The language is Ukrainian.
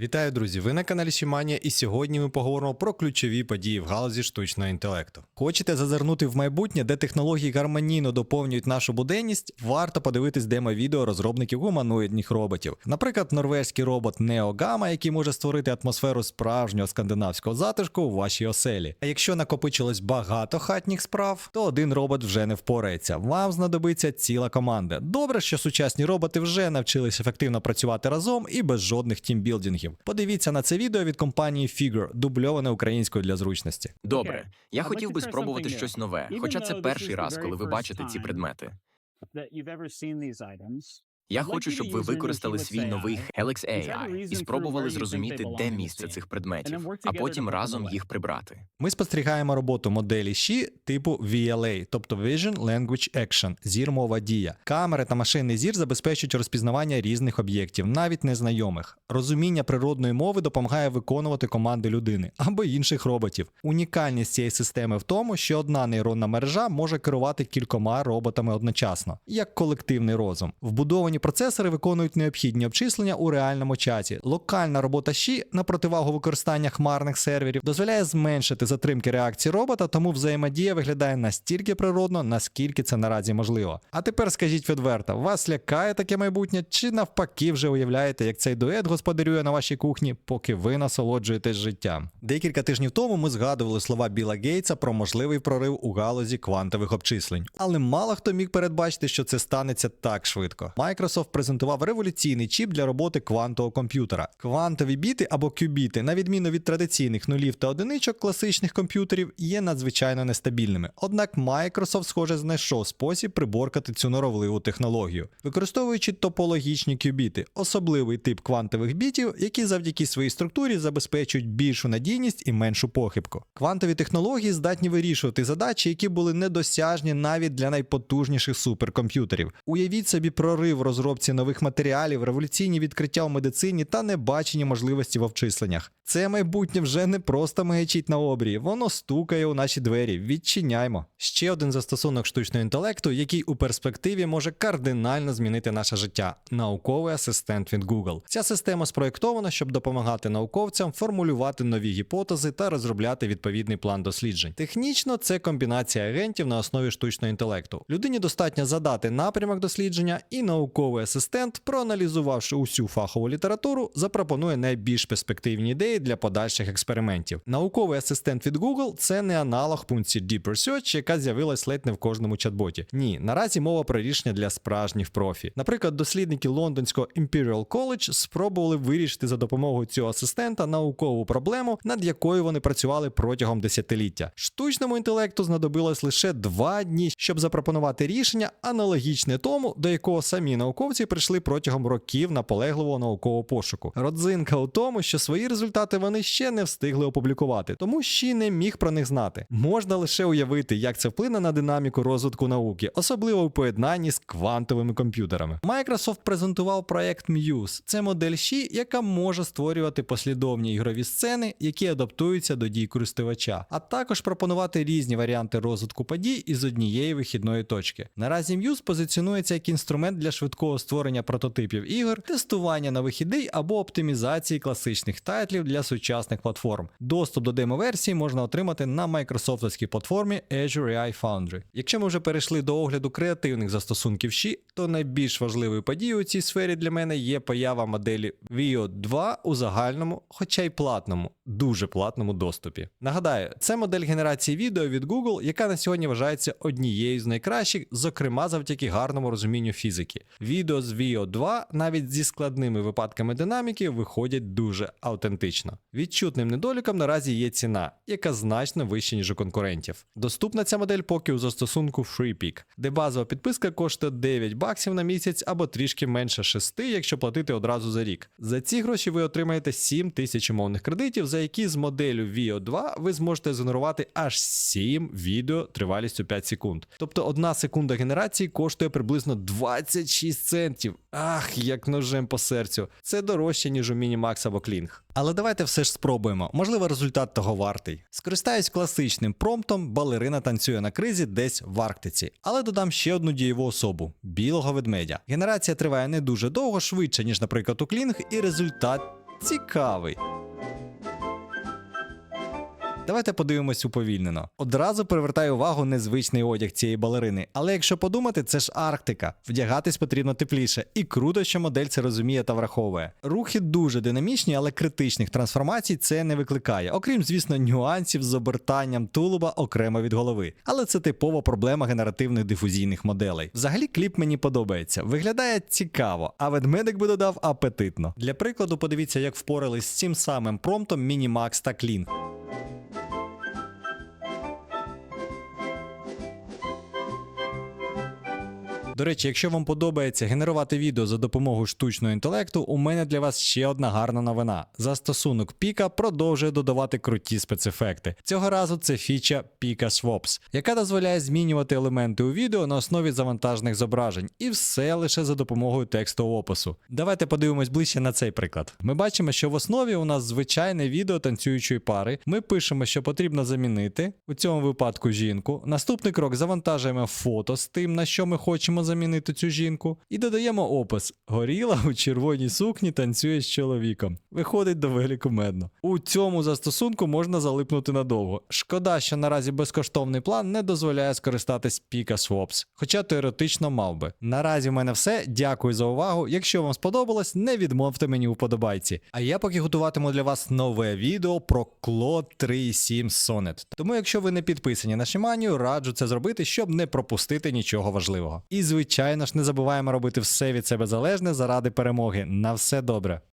Вітаю, друзі! Ви на каналі Сіманія, і сьогодні ми поговоримо про ключові події в галузі штучного інтелекту. Хочете зазирнути в майбутнє, де технології гармонійно доповнюють нашу буденність? Варто подивитись демо-відео розробників гуманоїдних роботів. Наприклад, норвезький робот NeoGamma, який може створити атмосферу справжнього скандинавського затишку у вашій оселі. А якщо накопичилось багато хатніх справ, то один робот вже не впорається. Вам знадобиться ціла команда. Добре, що сучасні роботи вже навчились ефективно працювати разом і без жодних тімбілдингів. Подивіться на це відео від компанії Figure, дубльоване українською для зручності. Добре, я хотів би спробувати щось нове, хоча це перший раз, коли ви бачите ці предмети. Я хочу, щоб ви використали свій новий Helix AI і спробували зрозуміти, де місце цих предметів, а потім разом їх прибрати. Ми спостерігаємо роботу моделі Xi типу VLA, тобто Vision Language Action, зір мова дія. Камери та машинний зір забезпечують розпізнавання різних об'єктів, навіть незнайомих. Розуміння природної мови допомагає виконувати команди людини або інших роботів. Унікальність цієї системи в тому, що одна нейронна мережа може керувати кількома роботами одночасно, як колективний розум. Вбудовані процесори виконують необхідні обчислення у реальному часі. Локальна робота Xi на противагу використання хмарних серверів дозволяє зменшити затримки реакції робота, тому взаємодія виглядає настільки природно, наскільки це наразі можливо. А тепер скажіть відверто, вас лякає таке майбутнє, чи навпаки вже уявляєте, як цей дует господарює на вашій кухні, поки ви насолоджуєтесь життям? Декілька тижнів тому ми згадували слова Біла Гейтса про можливий прорив у галузі квантових обчислень. Але мало хто міг передбачити, що це станеться так швидко. Microsoft презентував революційний чіп для роботи квантового комп'ютера. Квантові біти або кюбіти, на відміну від традиційних нулів та одиничок класичних комп'ютерів, є надзвичайно нестабільними. Однак Microsoft, схоже, знайшов спосіб приборкати цю норовливу технологію, використовуючи топологічні кюбіти, особливий тип квантових бітів, які завдяки своїй структурі забезпечують більшу надійність і меншу похибку. Квантові технології здатні вирішувати задачі, які були недосяжні навіть для найпотужніших суперкомп'ютерів. Уявіть собі прорив в розробці нових матеріалів, революційні відкриття в медицині та небачені можливості в обчисленнях. Це майбутнє вже не просто маячить на обрії, воно стукає у наші двері. Відчиняймо. Ще один застосунок штучного інтелекту, який у перспективі може кардинально змінити наше життя науковий асистент від Google. Ця система спроєктована, щоб допомагати науковцям формулювати нові гіпотези та розробляти відповідний план досліджень. Технічно це комбінація агентів на основі штучного інтелекту. Людині достатньо задати напрямок дослідження, і науковий асистент, проаналізувавши усю фахову літературу, запропонує найбільш перспективні ідеї для подальших експериментів. Науковий асистент від Google це не аналог функції Deep Research, яка з'явилась ледь не в кожному чат-боті. Ні, наразі мова про рішення для справжніх профі. Наприклад, дослідники лондонського Imperial College спробували вирішити за допомогою цього асистента наукову проблему, над якою вони працювали протягом десятиліття. Штучному інтелекту знадобилось лише два дні, щоб запропонувати рішення, аналогічне тому, до якого самі науковці прийшли протягом років наполегливого наукового пошуку. Родзинка у тому, що свої результати вони ще не встигли опублікувати, тому ще не міг про них знати. Можна лише уявити, як це вплине на динаміку розвитку науки, особливо у поєднанні з квантовими комп'ютерами. Microsoft презентував проект Muse. Це модель Xi, яка може створювати послідовні ігрові сцени, які адаптуються до дій користувача, а також пропонувати різні варіанти розвитку подій із однієї вихідної точки. Наразі Muse позиціонується як інструмент для швидкого створення прототипів ігор, тестування нових ідей або оптимізації класичних тайтлів для сучасних платформ. Доступ до демо-версії можна отримати на майкрософтовській платформі Azure AI Foundry. Якщо ми вже перейшли до огляду креативних застосунків Xi, то найбільш важливою подією у цій сфері для мене є поява моделі Vio 2 у загальному, хоча й платному, дуже платному доступі. Нагадаю, це модель генерації відео від Google, яка на сьогодні вважається однією з найкращих, зокрема завдяки гарному розумінню фізики. Відео з Vio 2 навіть зі складними випадками динаміки виходять дуже автентично. Відчутним недоліком наразі є ціна, яка значно вища, ніж у конкурентів. Доступна ця модель поки у застосунку FreePick, де базова підписка коштує 9 баксів на місяць або трішки менше 6, якщо платити одразу за рік. За ці гроші ви отримаєте 7 тисяч умовних кредитів, за які з моделлю Vio 2 ви зможете згенерувати аж 7 відео тривалістю 5 секунд. Тобто одна секунда генерації коштує приблизно 26 центів. Ах, як ножем по серцю. Це дорожче, ніж у Minimax або Kling. Але давайте все ж спробуємо. Можливо, результат того вартий. Скористаюсь класичним промптом, балерина танцює на кризі десь в Арктиці. Але додам ще одну дієву особу білого ведмедя. Генерація триває не дуже довго, швидше, ніж, наприклад, у Kling, і результат цікавий. Давайте подивимось уповільнено. Одразу привертає увагу незвичний одяг цієї балерини. Але якщо подумати, це ж Арктика. Вдягатись потрібно тепліше. І круто, що модель це розуміє та враховує. Рухи дуже динамічні, але критичних трансформацій це не викликає. Окрім, звісно, нюансів з обертанням тулуба окремо від голови. Але це типова проблема генеративних дифузійних моделей. Взагалі, кліп мені подобається. Виглядає цікаво, а ведмедик би додав апетитно. Для прикладу, подивіться, як впорались з цим самим промптом Minimax та Clean. До речі, якщо вам подобається генерувати відео за допомогою штучного інтелекту, у мене для вас ще одна гарна новина. Застосунок Pika продовжує додавати круті спецефекти. Цього разу це фіча Pika Swaps, яка дозволяє змінювати елементи у відео на основі завантажених зображень, і все лише за допомогою текстового опису. Давайте подивимось ближче на цей приклад. Ми бачимо, що в основі у нас звичайне відео танцюючої пари. Ми пишемо, що потрібно замінити у цьому випадку жінку. Наступний крок завантажуємо фото з тим, на що ми хочемо замінити цю жінку, і додаємо опис: горіла у червоній сукні танцює з чоловіком. Виходить доволі кумедно. У цьому застосунку можна залипнути надовго. Шкода, що наразі безкоштовний план не дозволяє скористатись Pika Swaps, хоча теоретично мав би. Наразі в мене все. Дякую за увагу. Якщо вам сподобалось, не відмовте мені у подобайці. А я поки готуватиму для вас нове відео про Claude 3.7 Sonnet. Тому, якщо ви не підписані на Шиманію, раджу це зробити, щоб не пропустити нічого важливого. І звичайно ж, не забуваємо робити все від себе залежне заради перемоги. На все добре.